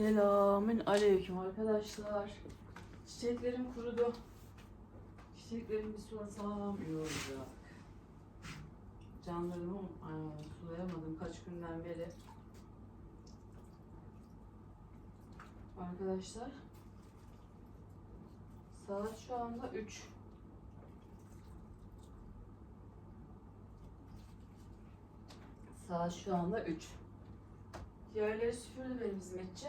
Selamün aleyküm arkadaşlar. Çiçeklerim kurudu. Çiçeklerimi iyi olacak. Canlarımı aa, sulayamadım kaç günden beri. Arkadaşlar saat şu anda 3. Saat şu anda 3. Yerleri süpürdü benim hizmetçi.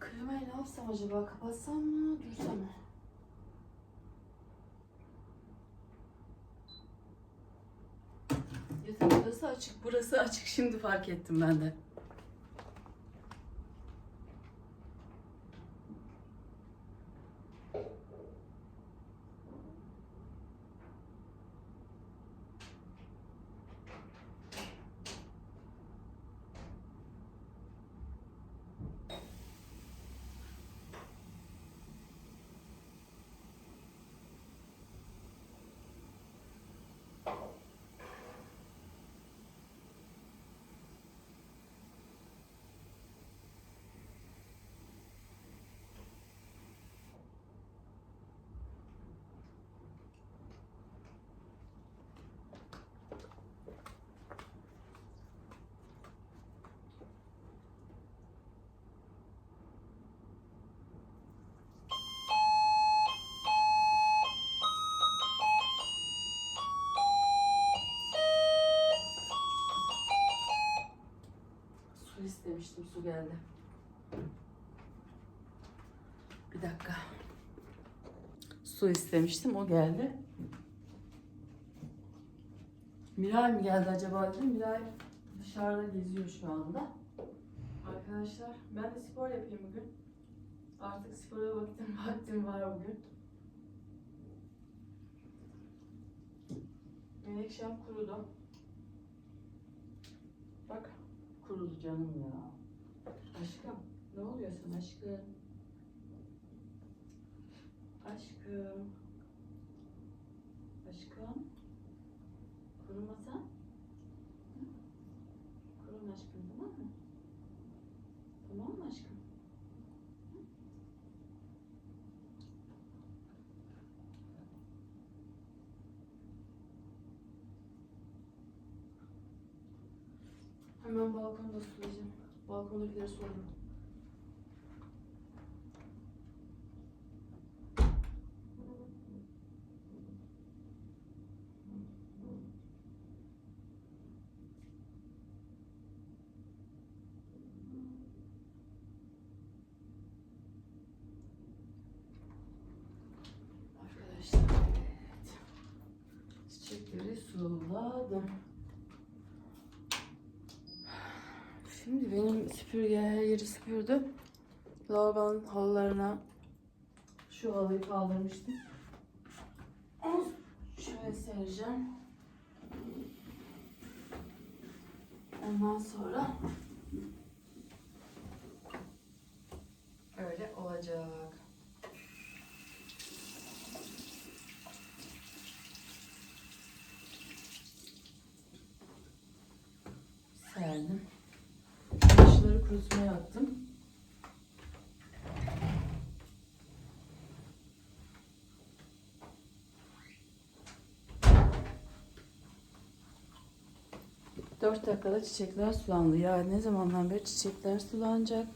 Klimayı ne yapsam acaba? Kapatsam mı? Dursam mı? Yatak odası açık. Burası açık. Şimdi fark ettim ben de. Su istemiştim. Su geldi. Bir dakika. Su istemiştim. O geldi. Miray mı geldi acaba dedim. Miray dışarıda geziyor şu anda. Arkadaşlar ben de spor yapayım bugün. Artık spora vaktim, vaktim var bugün. Menekşem kurudu. Bak kurudu canım ya. Aşkım ne oluyorsun aşkım? Aşkım. Aşkım. Kurumasa? Hı? Kurun aşkım tamam mı? Tamam mı aşkım? Hemen balkonda sulayacağım. Balkondakileri suladım. Arkadaşlar evet. Çiçekleri suladım. Şimdi benim süpürge her yeri süpürdü. Lavabonun halılarına şu halıyı kaldırmıştım. Onu şöyle sereceğim. Ondan sonra öyle olacak. Serdim. Kurutmaya attım. Dört dakikada çiçekler sulandı. Ya ne zamandan beri çiçekler sulanacak.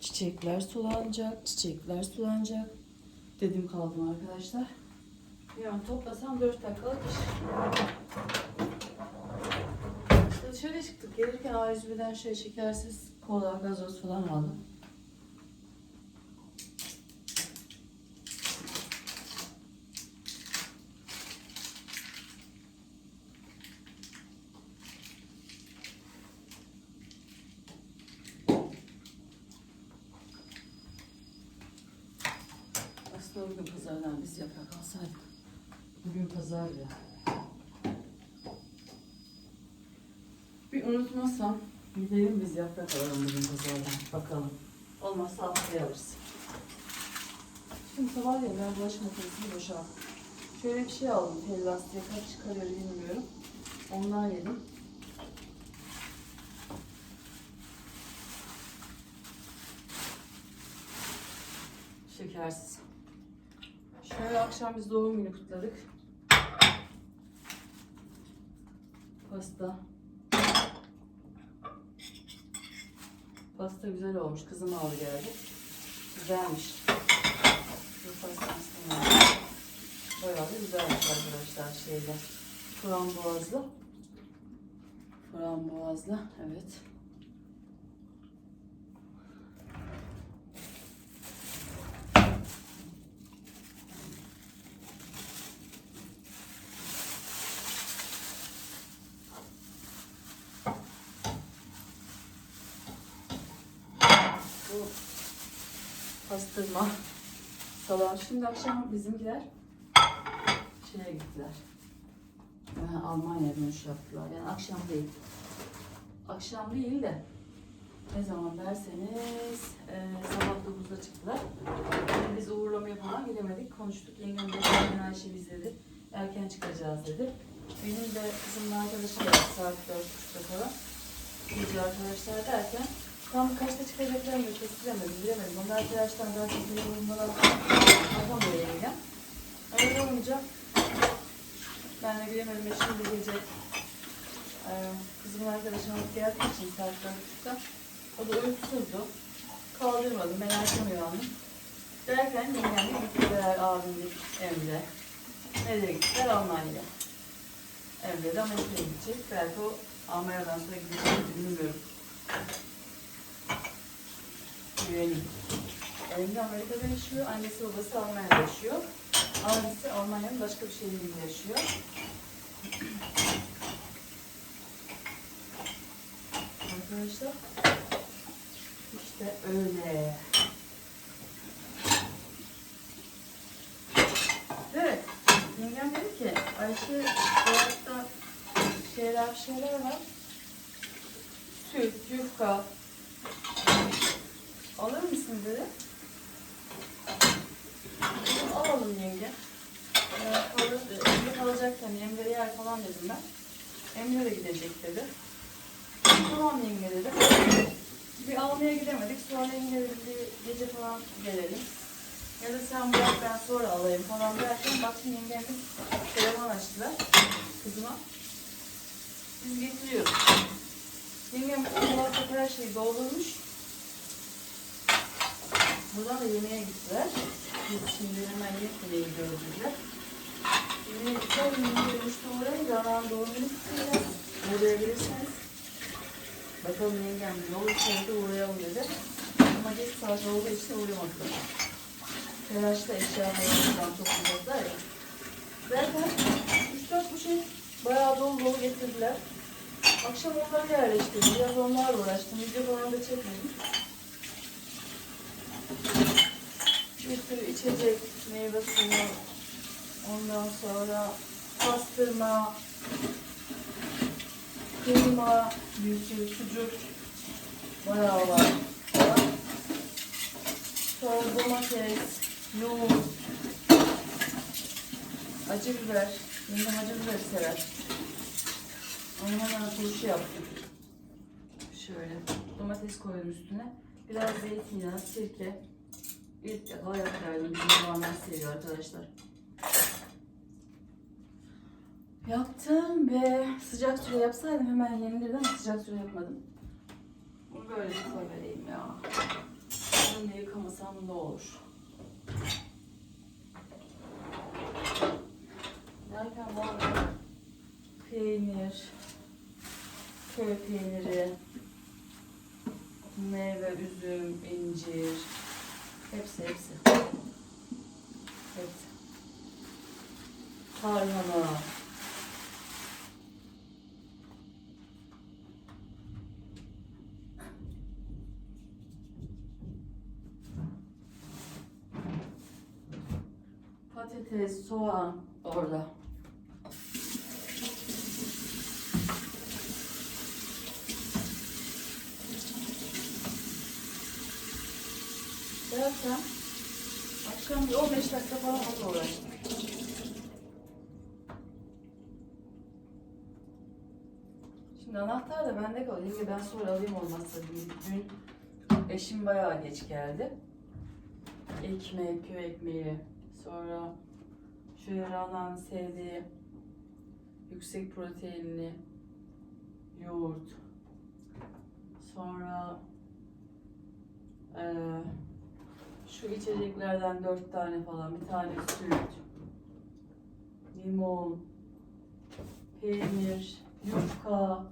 Çiçekler sulanacak. Çiçekler sulanacak. Dedim kaldım arkadaşlar. Yani toplasam 4 dakikalık iş. Dışarı çıktık. Gelirken A101'den şey şekersiz kola, gazoz falan aldım. Aslında bugün pazardan biz yaprak alsaydık. Bugün pazar ya. Bir unutmazsam gidelim biz yaprak alalım bugün pazardan. Bakalım. Olmazsa haftaya alırız. Şimdi sabah ya ben bulaşık makinesini boşalttım. Şöyle bir şey aldım. Hellas diye kaç çıkarıyor bilmiyorum. Ondan yedim. Şekersiz. Şöyle akşam biz doğum günü kutladık. Pasta. Pasta güzel olmuş. Kızım aldı geldi. Güzelmiş. Bu pasta aslında bayağı da güzelmiş arkadaşlar şeyler. Frambuazlı. Frambuazlı. Evet. Bu pastırma salam. Şimdi akşam bizimkiler şeye gittiler. Yani Almanya'ya dönüş yaptılar. Yani akşam değil. Akşam değil de ne zaman derseniz e, sabah 9'da çıktılar. Yani biz uğurlamaya falan gidemedik. Konuştuk. Yengem de Erken Ayşe biz dedi. Erken çıkacağız dedi. Benim de kızımla arkadaşım geldi saat 4.30'da falan. Gece arkadaşlar derken tam kaçta çıkacaklarını kestiremedim, bilemedim. Onlar arkadaşlar zaten telefonumdan yapamıyor yengem. Öyle olunca ben de bilemedim. Şimdi gece e, kızımın arkadaşım alıp geldiği için saat 4.30'da o da uykusuzdu. Kaldırmadım, erken uyandım. Derken yengemle gittiler abimle Emre. Nereye gittiler? Almanya'ya. Emre de Amerika'ya gidecek. Belki o Almanya'dan sonra gidecek bilmiyorum. Güveneyim. Emre Amerika'da yaşıyor. Annesi babası Almanya'da yaşıyor. Abisi Almanya'nın başka bir şehrinde yaşıyor. Arkadaşlar işte öyle. Evet. Yengem dedi ki Ayşe dolapta şeyler şeyler var. Süt, yufka. Alır mısın dedi. Dedim, alalım yenge. Ee, kalır, Emre yer falan dedim ben. Emre de gidecek dedi. Tamam yenge dedim. Bir almaya gidemedik. Sonra yenge dedi bir gece falan gelelim. Ya da sen bırak ben sonra alayım falan derken baktım yengemle telefon açtılar kızıma. Biz getiriyoruz. Yengem dolapta her şeyi doldurmuş. Buradan da yemeğe gittiler. Şimdi hemen gidiyoruz bizler. Yemeğe gittiler. Yemeğe dönüşte uğrayın. Canan doğum günü kutlayacağız. Uğrayabilirsiniz. Bakalım yengem ne olursa da uğrayalım dedi. Ama geç saat olduğu için uğramadılar. Telaşta eşyaları falan toplayacaklar ya. Zaten 3-4 bu şey bayağı dolu dolu getirdiler. Akşam onları yerleştirdim. Biraz onlarla uğraştım. Video falan da çekmedim. Bir sürü içecek, meyve suyu, ondan sonra pastırma, kıyma, bir sürü sucuk bayağı var. Sonra domates, yoğurt, acı biber. Yengem acı biber sever. Onu hemen turşu yaptım. Şöyle domates koydum üstüne. Biraz zeytinyağı, sirke. İlk defa yapıyorum. Bizim babamlar seviyor arkadaşlar. Yaptım ve sıcak suya yapsaydım hemen yenilirdi ama sıcak suya yapmadım. Bunu böyle bir koy vereyim ya. Bunu da yıkamasam ne olur? Derken bu arada peynir, köy peyniri, meyve, üzüm, incir, hepsi hepsi. Hepsi. Tarhana. Patates, soğan orada. Derken Akşam bir 15 dakika falan onunla uğraştım. Şimdi anahtar da bende kalıyor. Yenge ben sonra alayım olmazsa dün, eşim bayağı geç geldi. Ekmek, köy ekmeği, sonra şöyle Rana'nın sevdiği yüksek proteinli yoğurt, sonra eee, şu içeceklerden dört tane falan, bir tane süt, limon, peynir, yufka,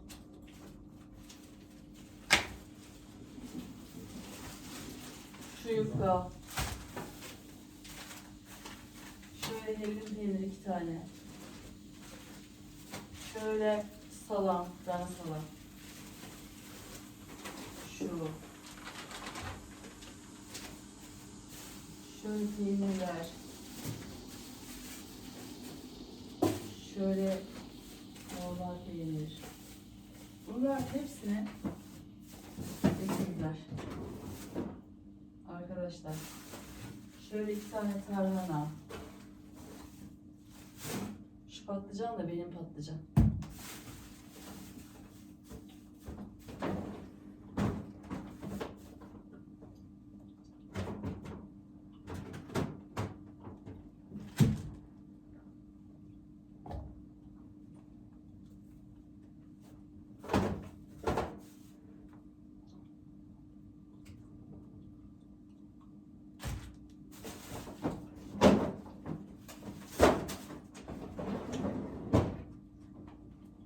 şu yufka, şöyle hellim peynir iki tane, şöyle salam, dana salam, şu, şöyle peynirler, şöyle normal peynir. Bunlar hepsine getirdiler. Arkadaşlar. Şöyle iki tane tarhana. Şu patlıcan da benim patlıcan.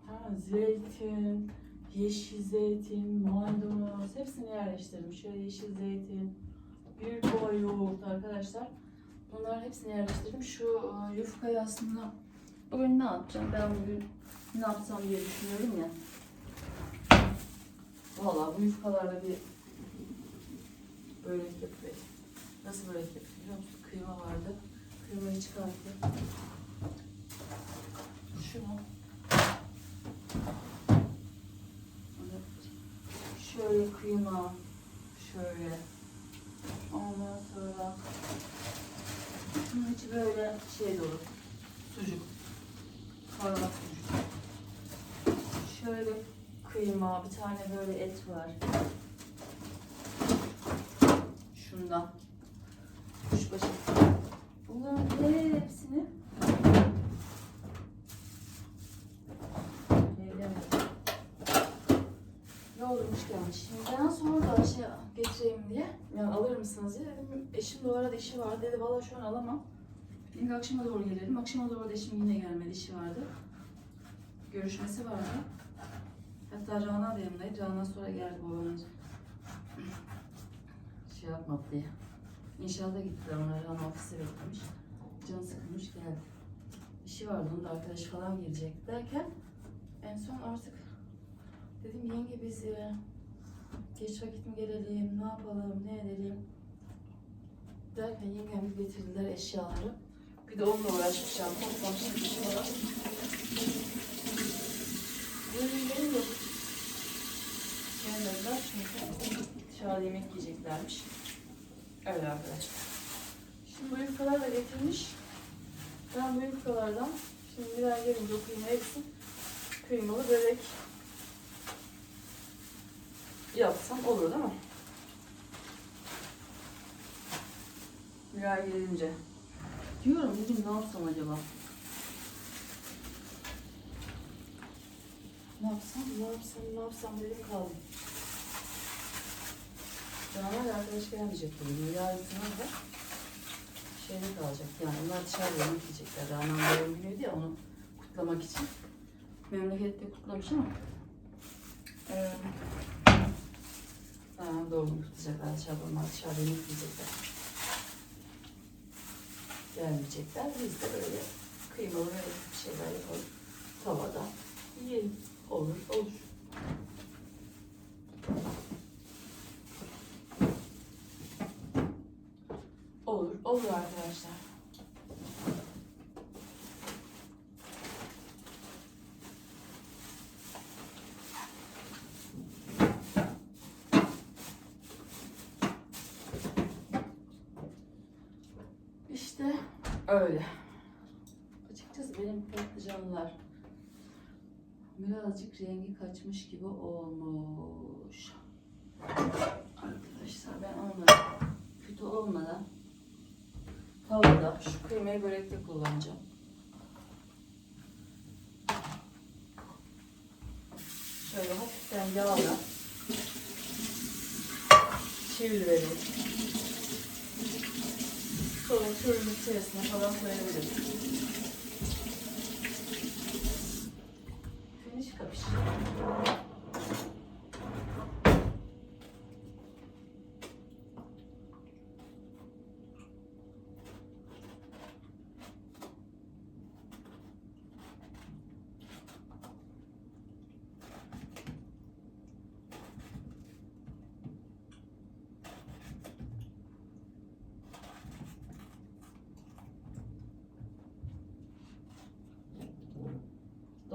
Ha, zeytin, yeşil zeytin, maydanoz hepsini yerleştirdim. Şöyle yeşil zeytin, bir kova yoğurt arkadaşlar. Bunların hepsini yerleştirdim. Şu e, yufkayı aslında bugün ne yapacağım? Ben bugün ne yapsam diye düşünüyorum ya. Vallahi bu yufkalarla bir börek yapayım. Nasıl börek yapayım biliyor musun? Kıyma vardı. Kıymayı çıkartıp şunu Şöyle kıyma, şöyle. Ondan sonra bunun içi böyle şey dolu. Sucuk. Kaymak sucuk. Şöyle kıyma, bir tane böyle et var. Şundan. Kuşbaşı. Bunların hepsini Evlemedim. Ne Şimdi ben sonra da şey getireyim diye. Yani alır mısınız diye dedim. Eşim de arada işi vardı. Dedi valla şu an alamam. Şimdi akşama doğru gelelim. Akşama doğru da eşim yine gelmedi. işi vardı. Görüşmesi vardı. Hatta Rana da yanındaydı. Rana sonra geldi babamız. Şey yapmadı diye. İnşaata gittiler onlar. Rana ofise beklemiş. Canı sıkılmış geldi. İşi vardı. Onun da arkadaşı falan girecek derken en son artık dedim yenge biz e, geç vakit mi gelelim, ne yapalım, ne edelim derken yengem getirdiler eşyaları. Bir de onunla uğraşmışlar. Toplamışlar bir şey var. Ürünlerim yok. Gelmediler çünkü dışarıda yemek yiyeceklermiş. Öyle arkadaşlar. Şimdi bu yufkalar da getirmiş. Ben bu yufkalardan şimdi bir daha gelince o kıyma hepsi kıymalı börek yapsam olur değil mi? Miray gelince. Diyorum bugün ne yapsam acaba? Ne yapsam, ne yapsam, ne yapsam dedim kaldım. Caner arkadaş gelmeyecek bugün. Yarın sınav var. Şeyde kalacak yani. Onlar dışarıda yemek yiyecekler. Rana'nın doğum günüydü ya onu kutlamak için. Memlekette kutlamış ama. Eee Dışarıda. Onlar dışarıda yemek yiyecekler. Gelmeyecekler. Biz de böyle kıymalı ve bir şeyler yapalım. Tavada yiyelim. Olur, olur. Olur, olur arkadaşlar. İşte öyle. Açıkçası benim patlıcanlar birazcık rengi kaçmış gibi olmuş. Arkadaşlar ben onları kötü olmadan tavada şu kıymayı börekte kullanacağım. Şöyle hafiften yağla çeviriverelim. Sonra fırının içerisine falan koyabilirim.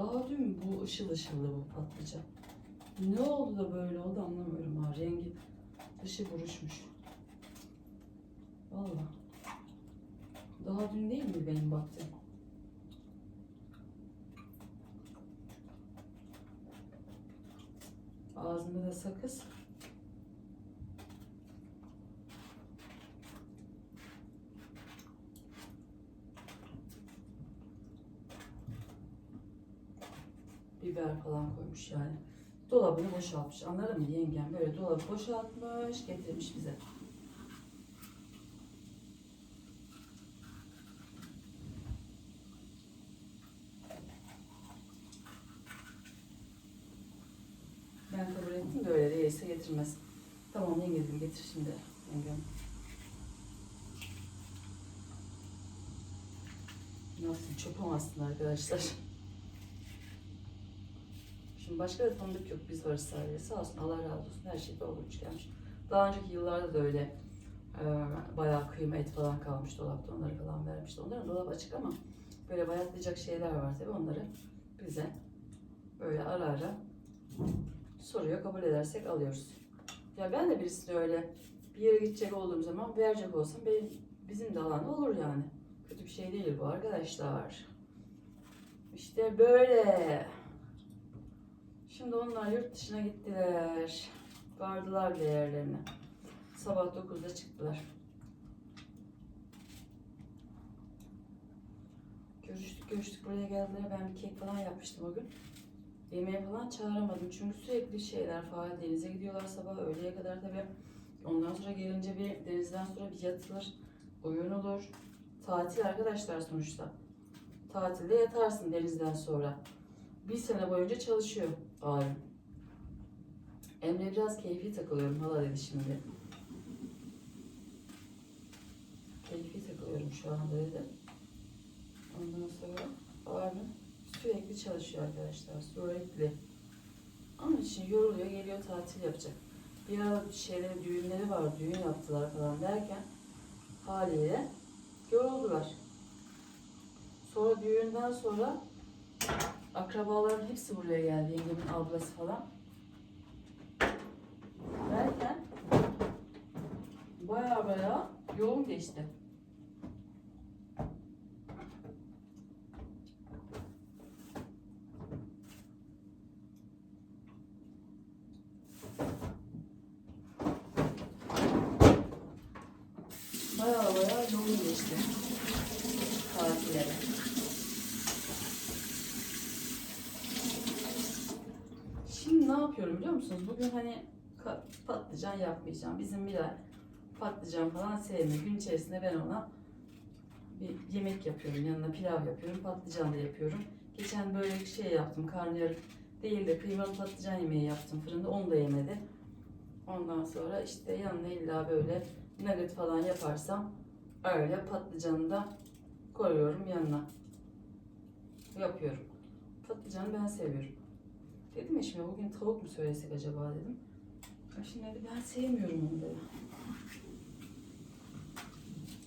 Daha dün bu ışıl ışıldı bu patlıcan. Ne oldu da böyle oldu anlamıyorum ha. Rengi dışı buruşmuş. Vallahi. Daha dün değil mi benim baktığım? Ağzımda da sakız. Biber falan koymuş yani. Dolabını boşaltmış. Anladın mı yengem? Böyle dolabı boşaltmış, getirmiş bize. Ben kabul ettim de öyle değilse getirmez. Tamam yenge dedim getir şimdi yengem. Nasıl çöpemezsin arkadaşlar. Şimdi başka da tanıdık yok. Biz varız sadece. Sağ olsun Allah razı olsun. Her şey doldurmuş gelmiş. Daha önceki yıllarda da öyle e, bayağı kıyma et falan kalmış dolapta. Onları falan vermişti. Onların dolap açık ama böyle bayatlayacak şeyler var tabii. Onları bize böyle ara ara soruyor. Kabul edersek alıyoruz. Ya ben de birisine öyle bir yere gidecek olduğum zaman verecek olsam benim, bizim de alan olur yani. Kötü bir şey değil bu arkadaşlar. İşte böyle. Şimdi onlar yurt dışına gittiler. Vardılar bile yerlerine. Sabah 9'da çıktılar. Görüştük görüştük buraya geldiler. Ben bir kek falan yapmıştım o gün. Yemeğe falan çağıramadım. Çünkü sürekli şeyler faal denize gidiyorlar sabah öğleye kadar tabii. Ondan sonra gelince bir denizden sonra bir yatılır. Oyun olur. Tatil arkadaşlar sonuçta. Tatilde yatarsın denizden sonra. Bir sene boyunca çalışıyor abim. Emre biraz keyfi takılıyorum hala dedi şimdi. Keyfi takılıyorum şu anda dedi. Ondan sonra abim sürekli çalışıyor arkadaşlar. Sürekli. Onun için yoruluyor, geliyor tatil yapacak. Bir ara şeyleri, düğünleri var, düğün yaptılar falan derken haliyle yoruldular. Sonra düğünden sonra akrabaların hepsi buraya geldi. Yengemin ablası falan. Derken baya baya yoğun geçti. Baya baya yoğun geçti. Tatilleri. Şimdi ne yapıyorum biliyor musunuz? Bugün hani patlıcan yapmayacağım. Bizim Miray patlıcan falan sevmiyor. Gün içerisinde ben ona bir yemek yapıyorum. Yanına pilav yapıyorum. Patlıcan da yapıyorum. Geçen böyle bir şey yaptım. Karnıyarık değil de kıymalı patlıcan yemeği yaptım fırında. Onu da yemedi. Ondan sonra işte yanına illa böyle nugget falan yaparsam öyle patlıcanı da koyuyorum yanına. Yapıyorum. Patlıcanı ben seviyorum. Dedim şimdi bugün tavuk mu söylesek acaba dedim. Şimdi dedi ben sevmiyorum onu dedi.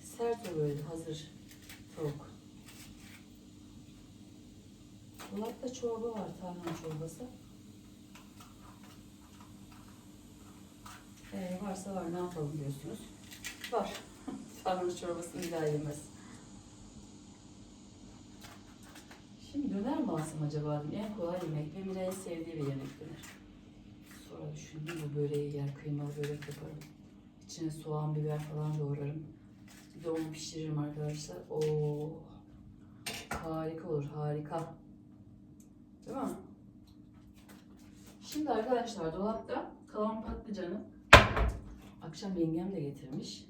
Sert oluyor dedi, hazır tavuk. Dolapta çorba var, tarhana çorbası. Ee, varsa var ne yapalım diyorsunuz. Var. Sarmış çorbasını bir daha yemez. Şimdi döner mi alsam acaba? En kolay yemek. Benim en sevdiği bir yemek döner. Sonra düşündüm bu böreği yer, kıymalı börek yaparım. İçine soğan, biber falan doğrarım. Bir de onu pişiririm arkadaşlar. Oo, harika olur, harika. Değil mi? Şimdi arkadaşlar dolapta kalan patlıcanı akşam yengem de getirmiş.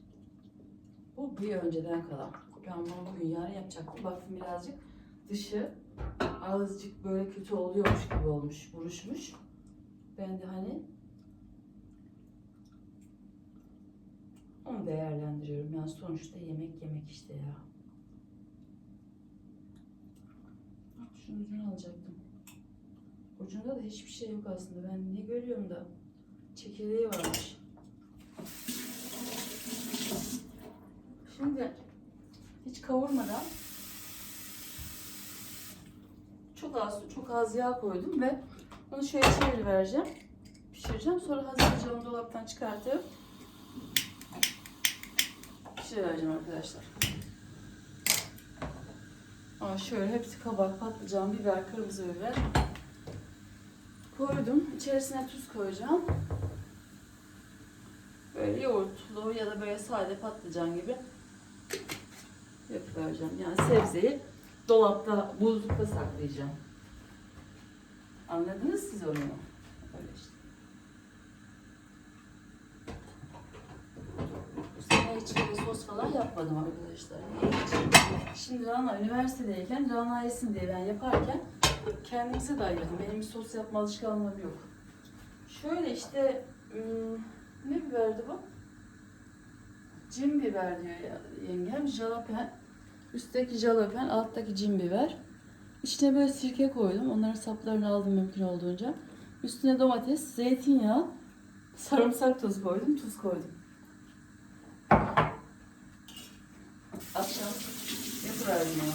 Bu bir önceden kalan. Ben bunu bugün yarın yapacaktım. Baktım birazcık dışı azıcık böyle kötü oluyormuş gibi olmuş, buruşmuş. Ben de hani onu değerlendiriyorum. Yani sonuçta yemek yemek işte ya. Bak şunun ucunu alacaktım. Ucunda da hiçbir şey yok aslında. Ben ne görüyorum da çekirdeği varmış. Şimdi hiç kavurmadan çok az su, çok az yağ koydum ve onu şöyle çevir vereceğim. Pişireceğim. Sonra hazırlayacağım onu dolaptan çıkartıp pişirivereceğim arkadaşlar. Ama şöyle hepsi kabak, patlıcan, biber, kırmızı biber koydum. İçerisine tuz koyacağım. Böyle yoğurtlu ya da böyle sade patlıcan gibi yapıvereceğim. Yani sebzeyi dolapta, buzlukta saklayacağım. Anladınız siz onu? Öyle işte. Bu sene hiç böyle sos falan yapmadım arkadaşlar. Şimdi Rana üniversitedeyken Rana yesin diye ben yaparken kendimize de ayırdım. Benim bir sos yapma alışkanlığım yok. Şöyle işte ım, ne biberdi bu? Cin biber diyor ya, yengem. Jalapen. Üstteki jalapen, alttaki cin biber. İçine böyle sirke koydum. Onların saplarını aldım mümkün olduğunca. Üstüne domates, zeytinyağı, sarımsak tozu koydum, tuz koydum. Akşam yapıverdim onu.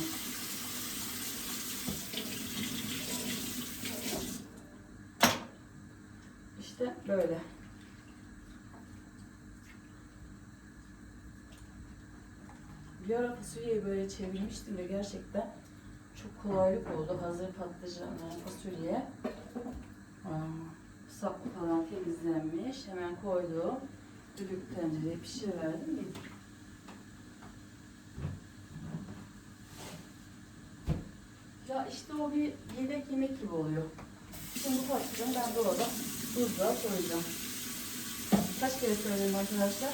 İşte böyle. Bir ara fasulyeyi böyle çevirmiştim ve gerçekten çok kolaylık oldu. Hazır patlıcan yani fasulye. Saplı falan temizlenmiş. Hemen koydum. Düdük tencereye pişiriverdim. yedim. Ya işte o bir yedek yemek gibi oluyor. Şimdi bu patlıcanı ben dolaba buzluğa koyacağım. Kaç kere söyledim arkadaşlar?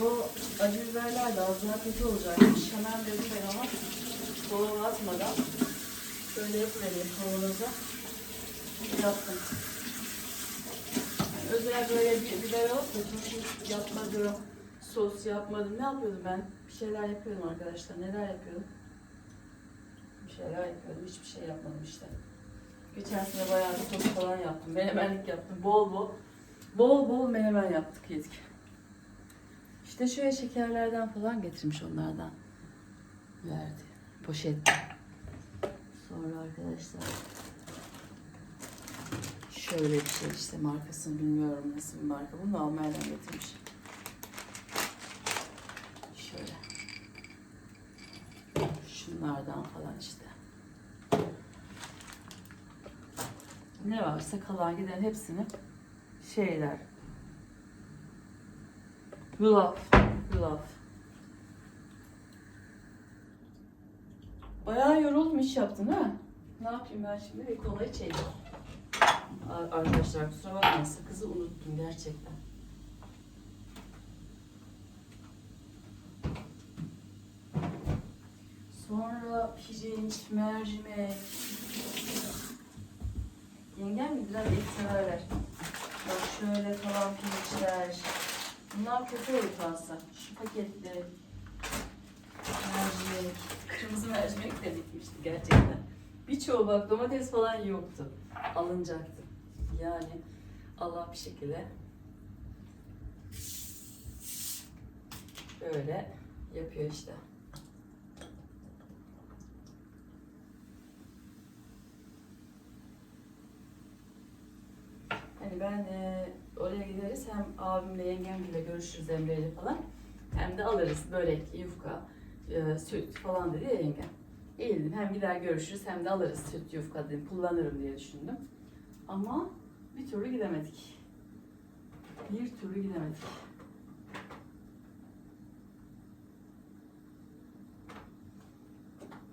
Bu acı biberler de az daha kötü olacakmış. Hemen dedim ben ama dolaba atmadan şöyle yapıvereyim kavanoza. Yaptım. Yani özel böyle bir biber alıp da yapmadım, sos yapmadım. Ne yapıyordum ben? Bir şeyler yapıyordum arkadaşlar. Neler yapıyordum? Bir şeyler yapıyordum. Hiçbir şey yapmadım işte. Geçen sene bayağı bir sos falan yaptım. Menemenlik yaptım. Bol bol. Bol bol menemen yaptık yedik. İşte şöyle şekerlerden falan getirmiş onlardan. Verdi. Poşet. Sonra arkadaşlar şöyle bir şey işte markasını bilmiyorum nasıl bir marka. Bunu da Almanya'dan getirmiş. Şöyle. Şunlardan falan işte. Ne varsa kalan giden hepsini şeyler Yulaf. Yulaf. Bayağı yoruldum iş yaptın ha? Ne yapayım ben şimdi? Bir kola içeyim. Ar- Arkadaşlar kusura bakmayın sakızı unuttum gerçekten. Sonra pirinç, mercimek. Yengem biraz et severler. Bak şöyle kalan pirinçler. Bunlar kötü olur kalsa. Şu paketli mercimek, kırmızı mercimek de bitmişti gerçekten. Birçoğu bak domates falan yoktu. Alınacaktı. Yani Allah bir şekilde böyle yapıyor işte. Hani ben e, oraya gideriz. Hem abimle yengemle görüşürüz Emre'yle falan. Hem de alırız börek, yufka, e, süt falan dedi ya yengem. İyi dedim. Hem gider görüşürüz hem de alırız süt, yufka dedim. Kullanırım diye düşündüm. Ama bir türlü gidemedik. Bir türlü gidemedik.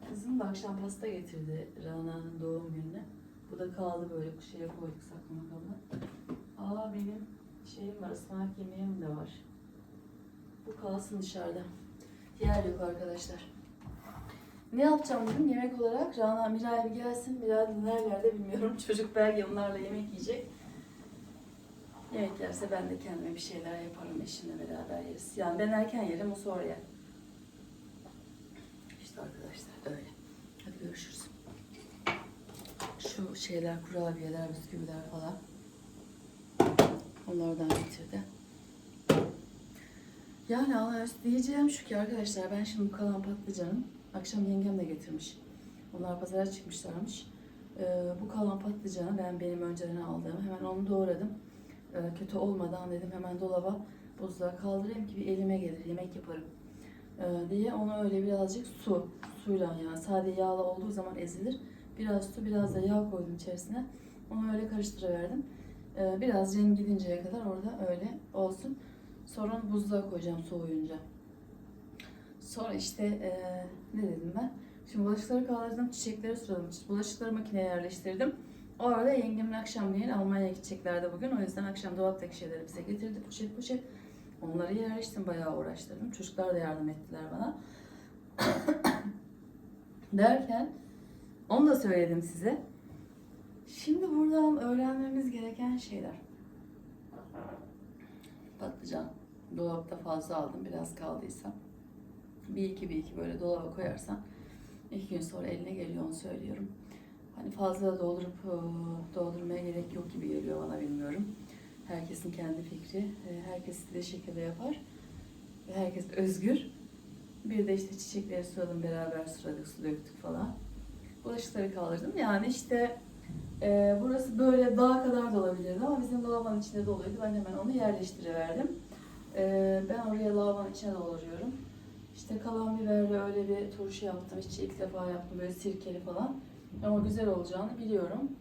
Kızım da akşam pasta getirdi Rana'nın doğum gününe. Bu da kaldı böyle şeye koyduk saklama kabına. Aa benim şeyim var, ıspanak yemeğim de var. Bu kalsın dışarıda. Yer yok arkadaşlar. Ne yapacağım bugün yemek olarak? Rana Miray bir gelsin. Miray nerelerde bilmiyorum. Çocuk belki onlarla yemek yiyecek. Yemek yerse ben de kendime bir şeyler yaparım. Eşimle beraber yeriz. Yani ben erken yerim, o sonra yer. İşte arkadaşlar öyle. Hadi görüşürüz. Şu şeyler, kurabiyeler, bisküviler falan. Onlardan getirdi. Yani Allah diyeceğim şu ki arkadaşlar ben şimdi bu kalan patlıcanın akşam yengem de getirmiş. Onlar pazara çıkmışlarmış. Ee, bu kalan patlıcanı ben benim önceden aldığım hemen onu doğradım. Ee, kötü olmadan dedim hemen dolaba buzluğa kaldırayım ki bir elime gelir yemek yaparım. Ee, diye onu öyle birazcık su suyla yani sade yağla olduğu zaman ezilir. Biraz su biraz da yağ koydum içerisine. Onu öyle karıştırıverdim. Ee, biraz rengi gidinceye kadar orada öyle olsun. Sonra buzluğa koyacağım soğuyunca. Sonra işte eee, ne dedim ben? Şimdi bulaşıkları kaldırdım, çiçekleri suladım. Bulaşıkları makineye yerleştirdim. O arada yengemin akşamleyin Almanya'ya gideceklerdi bugün. O yüzden akşam dolaptaki şeyleri bize getirdi poşet poşet. Onları yerleştim, bayağı uğraştırdım. Çocuklar da yardım ettiler bana. Derken onu da söyledim size. Şimdi buradan öğrenmemiz gereken şeyler. Patlıcan dolapta fazla aldım biraz kaldıysa. Bir iki bir iki böyle dolaba koyarsan iki gün sonra eline geliyor onu söylüyorum. Hani fazla doldurup e, doldurmaya gerek yok gibi geliyor bana bilmiyorum. Herkesin kendi fikri. e, Herkes istediği şekilde yapar. Ve herkes özgür. Bir de işte çiçekleri suladım beraber suladık, su döktük falan. Bulaşıkları kaldırdım. Yani işte e, burası böyle daha kadar da olabilirdi ama bizim lavabonun içinde doluydu. Ben hemen onu yerleştiriverdim. E, ben oraya lavabonun içine dolduruyorum. İşte kalan biberle öyle bir turşu yaptım. Hiç ilk defa yaptım böyle sirkeli falan. Ama güzel olacağını biliyorum.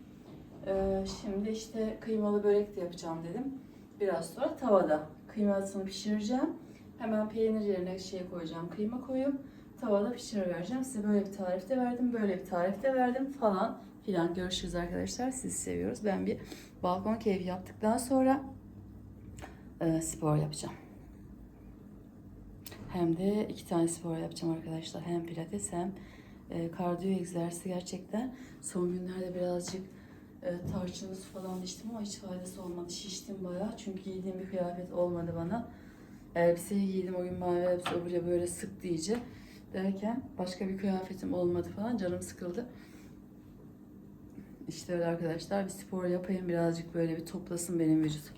E, şimdi işte kıymalı börek de yapacağım dedim. Biraz sonra tavada kıymasını pişireceğim. Hemen peynir yerine şey koyacağım. Kıyma koyup tavada pişirivereceğim. Size böyle bir tarif de verdim. Böyle bir tarif de verdim falan filan. Görüşürüz arkadaşlar. Sizi seviyoruz. Ben bir balkon keyfi yaptıktan sonra e, spor yapacağım. Hem de iki tane spor yapacağım arkadaşlar. Hem pilates hem e, kardiyo egzersizi gerçekten. Son günlerde birazcık e, tarçınlı su falan içtim ama hiç faydası olmadı. Şiştim bayağı. Çünkü giydiğim bir kıyafet olmadı bana. Elbiseyi giydim o gün mavi elbise böyle sıktı iyice. Derken başka bir kıyafetim olmadı falan. Canım sıkıldı. İşte öyle arkadaşlar. Bir spor yapayım birazcık böyle bir toplasın benim vücut.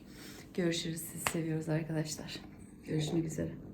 Görüşürüz. Sizi seviyoruz arkadaşlar. Görüşmek üzere.